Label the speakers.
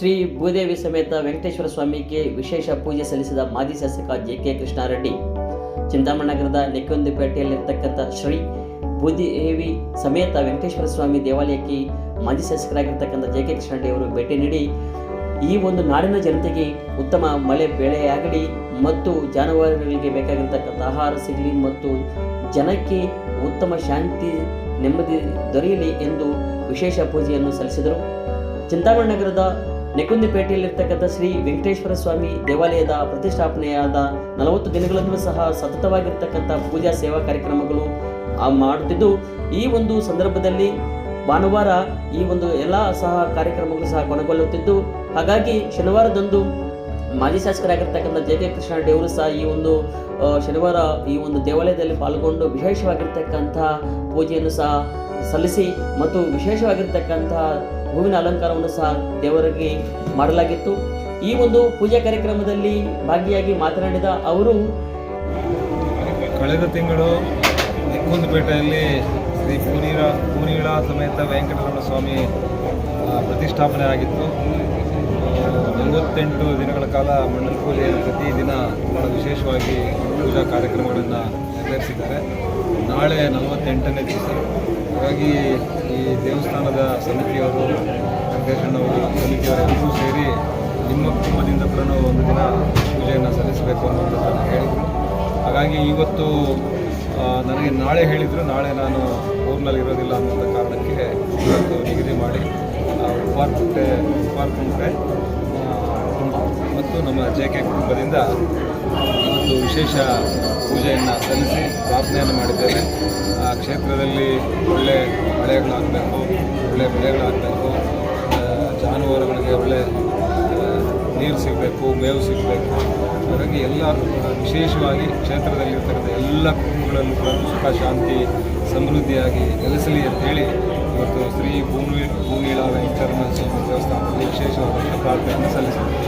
Speaker 1: ಭೂದೇವಿ ಸಮೇತ ವೆಂಕಟೇಶ್ವರ ಸ್ವಾಮಿಗೆ ವಿಶೇಷ ಪೂಜೆ ಸಲ್ಲಿಸಿದ ಮಾಜಿ ಶಾಸಕ ಜೆ ಕೆ ಕೃಷ್ಣಾರೆಡ್ಡಿ. ಚಿಂತಾಮಣಿ ನಗರದ ನೆಕ್ಕೊಂದಿಪೇಟೆಯಲ್ಲಿರ್ತಕ್ಕಂಥ ಶ್ರೀ ಭೂದೇವಿ ಸಮೇತ ವೆಂಕಟೇಶ್ವರ ಸ್ವಾಮಿ ದೇವಾಲಯಕ್ಕೆ ಮಾಜಿ ಶಾಸಕರಾಗಿರ್ತಕ್ಕಂಥ ಜೆ ಕೆ ಕೃಷ್ಣಾರೆಡ್ಡಿ ಅವರು ಭೇಟಿ ನೀಡಿ, ಈ ಒಂದು ನಾಡಿನ ಜನತೆಗೆ ಉತ್ತಮ ಮಳೆ ಬೆಳೆಯಾಗಲಿ ಮತ್ತು ಜಾನುವಾರುಗಳಿಗೆ ಬೇಕಾಗಿರ್ತಕ್ಕಂಥ ಆಹಾರ ಸಿಗಲಿ ಮತ್ತು ಜನಕ್ಕೆ ಉತ್ತಮ ಶಾಂತಿ ನೆಮ್ಮದಿ ದೊರೆಯಲಿ ಎಂದು ವಿಶೇಷ ಪೂಜೆಯನ್ನು ಸಲ್ಲಿಸಿದರು. ಚಿಂತಾಮಣಿ ನಗರದ ನೆಕುಂದಿಪೇಟೆಯಲ್ಲಿರ್ತಕ್ಕಂಥ ಶ್ರೀ ವೆಂಕಟೇಶ್ವರ ಸ್ವಾಮಿ ದೇವಾಲಯದ ಪ್ರತಿಷ್ಠಾಪನೆಯಾದ ನಲವತ್ತು ದಿನಗಳಲ್ಲೂ ಸಹ ಸತತವಾಗಿರ್ತಕ್ಕಂಥ ಪೂಜಾ ಸೇವಾ ಕಾರ್ಯಕ್ರಮಗಳು ಮಾಡುತ್ತಿದ್ದು, ಈ ಒಂದು ಸಂದರ್ಭದಲ್ಲಿ ಭಾನುವಾರ ಈ ಒಂದು ಎಲ್ಲ ಸಹ ಕಾರ್ಯಕ್ರಮಗಳು ಸಹ ಕೊನೆಗೊಳ್ಳುತ್ತಿದ್ದು, ಹಾಗಾಗಿ ಶನಿವಾರದಂದು ಮಾಜಿ ಶಾಸಕರಾಗಿರ್ತಕ್ಕಂಥ ಜೆ ಕೆ ಕೃಷ್ಣ ಅವರು ಸಹ ಈ ಒಂದು ಶನಿವಾರ ಈ ಒಂದು ದೇವಾಲಯದಲ್ಲಿ ಪಾಲ್ಗೊಂಡು ವಿಶೇಷವಾಗಿರ್ತಕ್ಕಂಥ ಪೂಜೆಯನ್ನು ಸಹ ಸಲ್ಲಿಸಿ ಮತ್ತು ವಿಶೇಷವಾಗಿರ್ತಕ್ಕಂಥ ಹೂವಿನ ಅಲಂಕಾರವನ್ನು ಸಹ ದೇವರಿಗೆ ಮಾಡಲಾಗಿತ್ತು. ಈ ಒಂದು ಪೂಜಾ ಕಾರ್ಯಕ್ರಮದಲ್ಲಿ ಭಾಗಿಯಾಗಿ ಮಾತನಾಡಿದ ಅವರು,
Speaker 2: ಕಳೆದ ತಿಂಗಳು ನಿಕ್ಕುಂದಪೇಟೆಯಲ್ಲಿ ಶ್ರೀ ಪೂನೀರ ಪೂನೀಳ ಸಮೇತ ವೆಂಕಟರಮಣ ಸ್ವಾಮಿ ಪ್ರತಿಷ್ಠಾಪನೆ ಆಗಿತ್ತು ನಲವತ್ತೆಂಟು ದಿನಗಳ ಕಾಲ ಮಂಡಲಪೂಜೆಯನ್ನು ಪ್ರತಿದಿನ ಬಹಳ ವಿಶೇಷವಾಗಿ ಪೂಜಾ ಕಾರ್ಯಕ್ರಮಗಳನ್ನು ನೆರವೇರಿಸಿದ್ದಾರೆ. ನಾಳೆ ನಲವತ್ತೆಂಟನೇ ದಿವಸ. ಹಾಗಾಗಿ ಈ ದೇವಸ್ಥಾನದ ಸಮಿತಿಯವರು ವೆಂಕಟೇಶಣ್ಣವರು ಸಮಿತಿಯವರೆಲ್ಲರೂ ಸೇರಿ ನಿಮ್ಮ ಕುಟುಂಬದಿಂದ ಕೂಡ ಒಂದು ದಿನ ಪೂಜೆಯನ್ನು ಸಲ್ಲಿಸಬೇಕು ಅನ್ನೋದನ್ನು ಹೇಳಿದರು ಹಾಗಾಗಿ ಇವತ್ತು ನನಗೆ ನಾಳೆ ಹೇಳಿದರು ನಾಳೆ ನಾನು ಊರಿನಲ್ಲಿ ಇರೋದಿಲ್ಲ ಅನ್ನೋದ ಕಾರಣಕ್ಕೆ ಇವತ್ತು ನಿಗದಿ ಮಾಡಿ ಆ, ಕುಟುಂಬ ಮತ್ತು ನಮ್ಮ ಜೆ ಕೆ ಕುಟುಂಬದಿಂದ ಇವತ್ತು ವಿಶೇಷ ಪೂಜೆಯನ್ನು ಸಲ್ಲಿಸಿ ಪ್ರಾರ್ಥನೆಯನ್ನು ಮಾಡಿದ್ದೇವೆ. ಕ್ಷೇತ್ರದಲ್ಲಿ ಒಳ್ಳೆ ಮಳೆಗಳಾಗಬೇಕು, ಒಳ್ಳೆ ಬೆಳೆಗಳಾಗಬೇಕು ಜಾನುವಾರುಗಳಿಗೆ ಒಳ್ಳೆ ನೀರು ಸಿಗಬೇಕು, ಮೇವು ಸಿಗಬೇಕು. ಹಾಗಾಗಿ ಎಲ್ಲ ವಿಶೇಷವಾಗಿ ಕ್ಷೇತ್ರದಲ್ಲಿರ್ತಕ್ಕಂಥ ಎಲ್ಲ ಕುಟುಂಬಗಳನ್ನು ಕೂಡ ಸುಖ, ಶಾಂತಿ, ಸಮೃದ್ಧಿಯಾಗಿ ನೆಲೆಸಲಿ ಅಂತೇಳಿ ಇವತ್ತು ಶ್ರೀ ಭೂಮಿ ಭೂಮಿಳ ವೆಂಕಟರಮಣ ಸ್ವಾಮಿ ದೇವಸ್ಥಾನದಲ್ಲಿ ವಿಶೇಷವಾದಂಥ ಪ್ರಾರ್ಥನೆಯನ್ನು ಸಲ್ಲಿಸಿದ್ದೇವೆ